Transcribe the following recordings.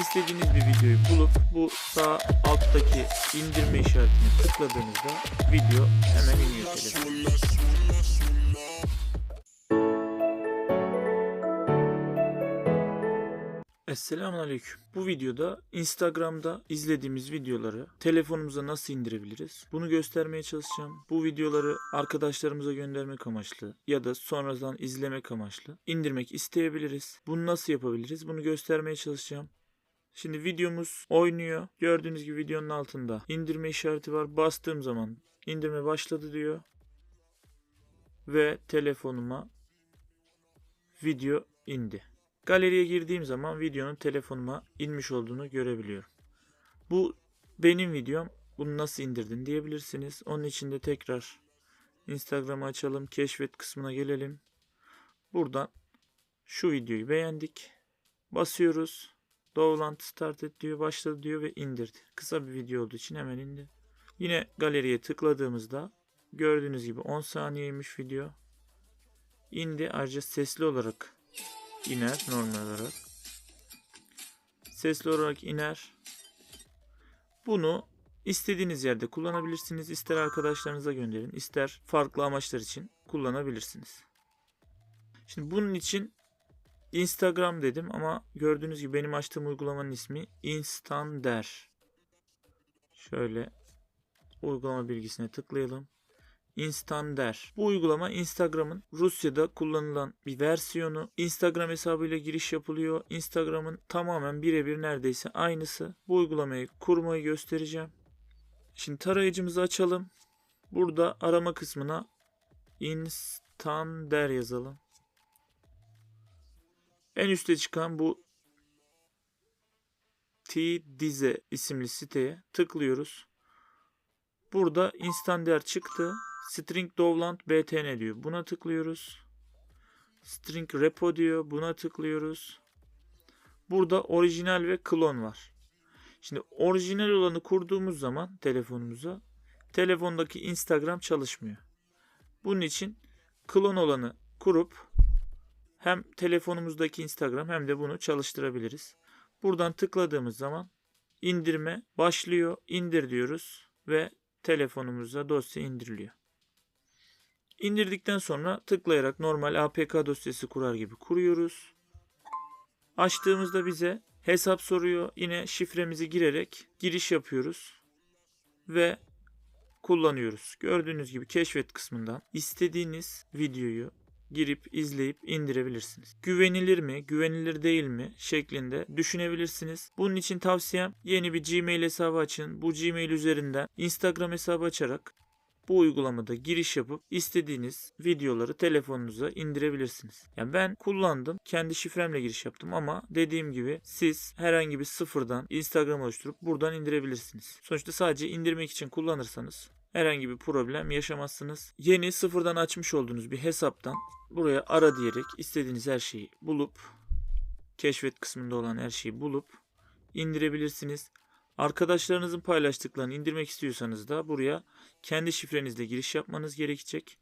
İstediğiniz bir videoyu bulup bu sağ alttaki indirme işaretine tıkladığınızda video hemen iniyor telefona. Esselamun Aleyküm. Bu videoda Instagram'da izlediğimiz videoları telefonumuza nasıl indirebiliriz? Bunu göstermeye çalışacağım. Bu videoları arkadaşlarımıza göndermek amaçlı ya da sonradan izlemek amaçlı indirmek isteyebiliriz. Bunu nasıl yapabiliriz? Bunu göstermeye çalışacağım. Şimdi videomuz oynuyor. Gördüğünüz gibi videonun altında indirme işareti var. Bastığım zaman indirme başladı diyor. Ve telefonuma video indi. Galeriye girdiğim zaman videonun telefonuma inmiş olduğunu görebiliyorum. Bu benim videom. Bunu nasıl indirdin diyebilirsiniz. Onun için de tekrar Instagram'ı açalım. Keşfet kısmına gelelim. Buradan şu videoyu beğendik. Basıyoruz. Doğulant start et diyor. Başladı diyor ve indirdi. Kısa bir video olduğu için hemen indi. Yine galeriye tıkladığımızda gördüğünüz gibi 10 saniyeymiş video. İndi. Ayrıca sesli olarak iner normal olarak. Sesli olarak iner. Bunu istediğiniz yerde kullanabilirsiniz. İster arkadaşlarınıza gönderin, ister farklı amaçlar için kullanabilirsiniz. Şimdi bunun için Instagram dedim ama gördüğünüz gibi benim açtığım uygulamanın ismi Instander. Şöyle uygulama bilgisine tıklayalım. Instander. Bu uygulama Instagram'ın Rusya'da kullanılan bir versiyonu. Instagram hesabıyla giriş yapılıyor. Instagram'ın tamamen birebir neredeyse aynısı. Bu uygulamayı kurmayı göstereceğim. Şimdi tarayıcımızı açalım. Burada arama kısmına Instander yazalım. En üstte çıkan bu T-Dize isimli siteye tıklıyoruz. Burada Instander çıktı. String Dovland BTN diyor. Buna tıklıyoruz. String Repo diyor. Buna tıklıyoruz. Burada orijinal ve klon var. Şimdi orijinal olanı kurduğumuz zaman telefonumuza telefondaki Instagram çalışmıyor. Bunun için klon olanı kurup hem telefonumuzdaki Instagram hem de bunu çalıştırabiliriz. Buradan tıkladığımız zaman indirme başlıyor. İndir diyoruz ve telefonumuza dosya indiriliyor. İndirdikten sonra tıklayarak normal APK dosyası kurar gibi kuruyoruz. Açtığımızda bize hesap soruyor. Yine şifremizi girerek giriş yapıyoruz ve kullanıyoruz. Gördüğünüz gibi keşfet kısmından istediğiniz videoyu girip izleyip indirebilirsiniz. Güvenilir mi, güvenilir değil mi şeklinde düşünebilirsiniz. Bunun için tavsiyem yeni bir Gmail hesabı açın. Bu Gmail üzerinden Instagram hesabı açarak bu uygulamada giriş yapıp istediğiniz videoları telefonunuza indirebilirsiniz. Yani ben kullandım. Kendi şifremle giriş yaptım ama dediğim gibi siz herhangi bir sıfırdan Instagram oluşturup buradan indirebilirsiniz. Sonuçta sadece indirmek için kullanırsanız herhangi bir problem yaşamazsınız. Yeni sıfırdan açmış olduğunuz bir hesaptan buraya ara diyerek istediğiniz her şeyi bulup keşfet kısmında olan her şeyi bulup indirebilirsiniz. Arkadaşlarınızın paylaştıklarını indirmek istiyorsanız da buraya kendi şifrenizle giriş yapmanız gerekecek.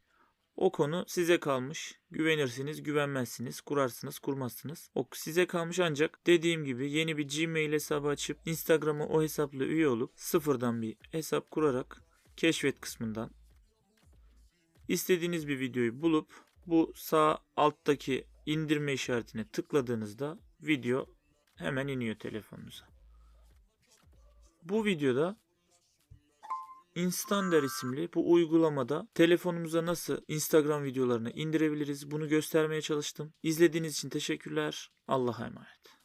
O konu size kalmış. Güvenirsiniz, güvenmezsiniz, kurarsınız, kurmazsınız. O size kalmış ancak dediğim gibi yeni bir Gmail hesabı açıp Instagram'a o hesapla üye olup sıfırdan bir hesap kurarak keşfet kısmından istediğiniz bir videoyu bulup bu sağ alttaki indirme işaretine tıkladığınızda video hemen iniyor telefonunuza. Bu videoda Instander isimli bu uygulamada telefonumuza nasıl Instagram videolarını indirebiliriz bunu göstermeye çalıştım. İzlediğiniz için teşekkürler. Allah'a emanet.